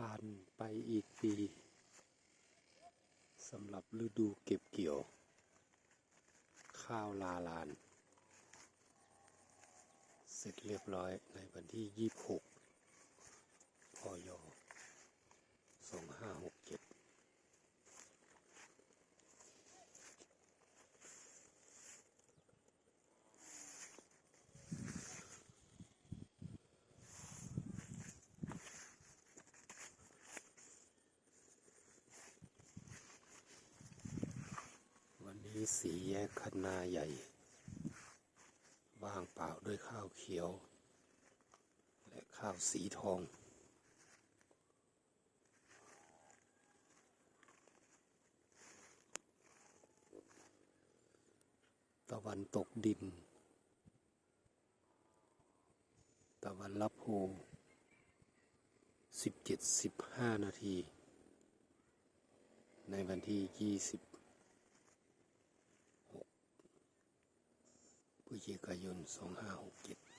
ผ่านไปอีกปีสำหรับฤดูเก็บเกี่ยว ข้าวลาลาน เสร็จเรียบร้อยในวันที่ 26ีสีแยกคณนาใหญ่ ว่างเปล่าด้วยข้าวเขียว และข้าวสีทอง ตะวันตกดิน ตะวันรับโพ17-15 นาที ในวันที่ 20 พฤศจิกายน 2567